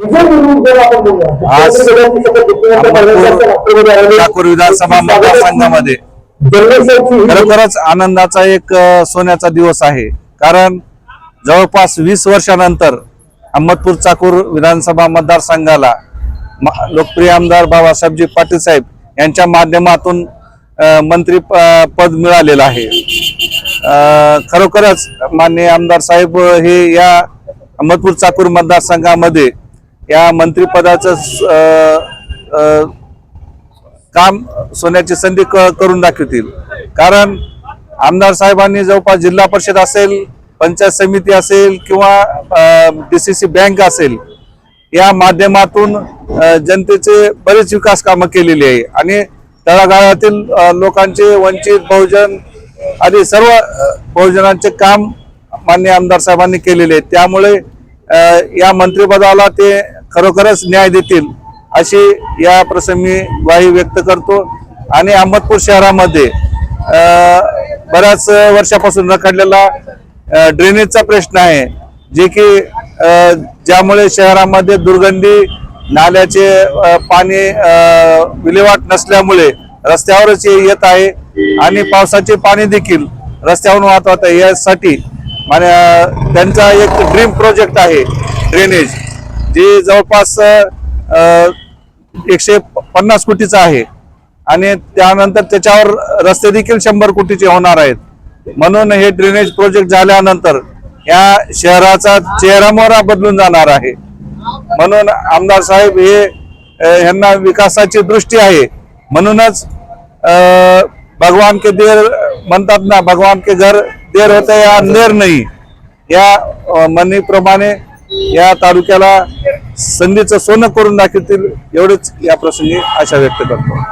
आज ठाकूर विधानसभा मतदारसंघामध्ये खरोखरच आनंदाचा एक सोन्याचा दिवस आहे. कारण जवळपास वीस वर्षानंतर अहमदपूर चाकूर विधानसभा मतदारसंघाला लोकप्रिय आमदार बाबासाहेबजी पाटील साहेब यांच्या माध्यमातून मंत्री पद मिळालेलं आहे. खरोखरच माननीय आमदार साहेब हे या अहमदपूर चाकूर मतदारसंघामध्ये या मंत्रिपदाचं स- काम सोन्याची संधी क- करून दाखवतील. कारण आमदार साहेबांनी जवळपास जिल्हा परिषद असेल पंचायत समिती असेल किंवा डीसीसी बँक असेल या माध्यमातून जनतेचे बरेच विकास कामं केलेली आहे. आणि तळागाळातील लोकांचे वंचित बहुजन आदी सर्व बहुजनांचे काम मान्य आमदार साहेबांनी केलेले आहे त्यामुळे या मंत्रिपदाला ते खरोखरच न्याय देतील अशी या प्रसंगी ग्वाही व्यक्त करतो. आणि अहमदपूर शहरामध्ये बऱ्याच वर्षापासून रखडलेला ड्रेनेजचा प्रश्न आहे जे की ज्यामुळे शहरामध्ये दुर्गंधी नाल्याचे पाणी विल्हेवाट नसल्यामुळे रस्त्यावरच येत आहे. आणि पावसाचे पाणी देखील रस्त्यावरून वाहत आहे. यासाठी त्यांचा एक ड्रीम प्रोजेक्ट आहे ड्रेनेज जे जवळपास एकशे पन्नास कोटीचं आहे. आणि त्यानंतर त्याच्यावर रस्ते देखील शंभर कोटीचे होणार आहेत. म्हणून हे ड्रेनेज प्रोजेक्ट झाल्यानंतर या शहराचा चेहरामोहरा बदलून जाणार आहे. म्हणून आमदार साहेब हे ह्यांना यांना विकासाची दृष्टी आहे. म्हणूनच भगवान के देर म्हणतात ना भगवान के घर देर होता या अंधेर नाही. या मनीप्रमाणे या तालुक्याला संधीचं सोनं करून दाखवतील एवढेच या प्रसंगी आशा व्यक्त करतो.